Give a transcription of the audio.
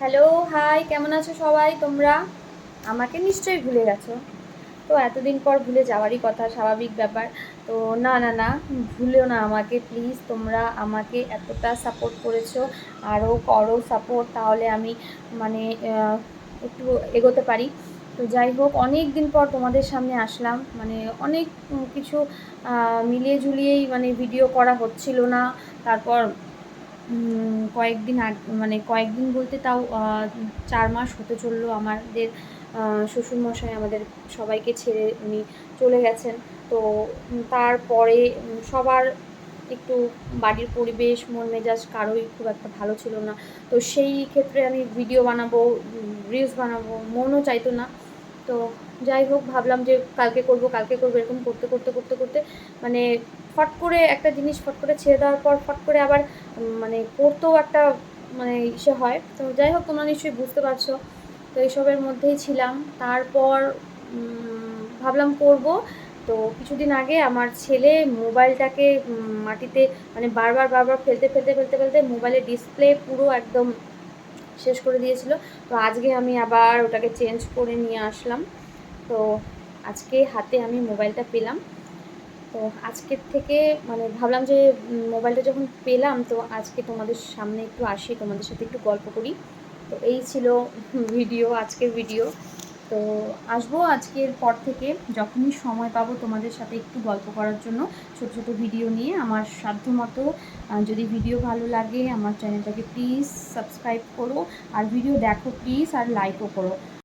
Hello hi কেমন আছো সবাই? তোমরা? আমাকে নিশ্চয়ই ভুলে গেছো। তো এতদিন পর ভুলে যাওয়ারই কথা, স্বাভাবিক ব্যাপার। তো না না না, ভুলেও না আমাকে প্লিজ তোমরা আমাকে এতটা সাপোর্ট করেছ, আরও করো সাপোর্ট তাহলে আমি মানে একটু এগোতে পারি। তো যাই হোক, অনেক দিন পর তোমাদের সামনে আসলাম। মানে অনেক কিছু মিলিয়ে ঝুলিয়েই মানে ভিডিও করা হচ্ছিল না। তারপর কয়েকদিন আগ মানে কয়েকদিন বলতে তাও চার মাস হতে চলল আমাদের শ্বশুরমশাই আমাদের সবাইকে ছেড়ে উনি চলে গেছেন। তো তারপরে সবার একটু বাড়ির পরিবেশ, মন মেজাজ কারোই খুব একটা ভালো ছিল না। তো সেই ক্ষেত্রে আমি ভিডিও বানাবো রিলস বানাবো, মনও চাইতো না। তো যাই হোক, ভাবলাম যে কালকে করব, কালকে করব, এরকম করতে করতে করতে করতে মানে ফট করে একটা জিনিস ফট করে ছেড়ে দেওয়ার পর ফট করে আবার মানে করতেও একটা মানে ইসে হয়। তো যাই হোক, তোমরা নিশ্চয়ই বুঝতে পারছ। তো এইসবের মধ্যেই ছিলাম। তারপর ভাবলাম করব। তো কিছুদিন আগে আমার ছেলে মোবাইলটাকে মাটিতে মানে বারবার বারবার ফেলতে ফেলতে ফেলতে ফেলতে মোবাইলের ডিসপ্লে পুরো একদম শেষ করে দিয়েছিল। তো আজকে আমি আবার ওটাকে চেঞ্জ করে নিয়ে আসলাম। তো আজকে হাতে আমি মোবাইলটা পেলাম। তো আজকের থেকে মানে ভাবলাম যে মোবাইলটা যখন পেলাম, তো আজকে তোমাদের সামনে একটু আসি, তোমাদের সাথে একটু গল্প করি। তো এই ছিল ভিডিও, আজকের ভিডিও। তো আসব আজকের পর থেকে, যখনই সময় পাবো তোমাদের সাথে একটু গল্প করার জন্য। ছোট ছোট ভিডিও নিয়ে আমার সাধ্যমতো যদি ভিডিও ভালো লাগে, আমার চ্যানেলটাকে প্লিজ সাবস্ক্রাইব করো। আর ভিডিও দেখো প্লিজ, আর লাইকও করো।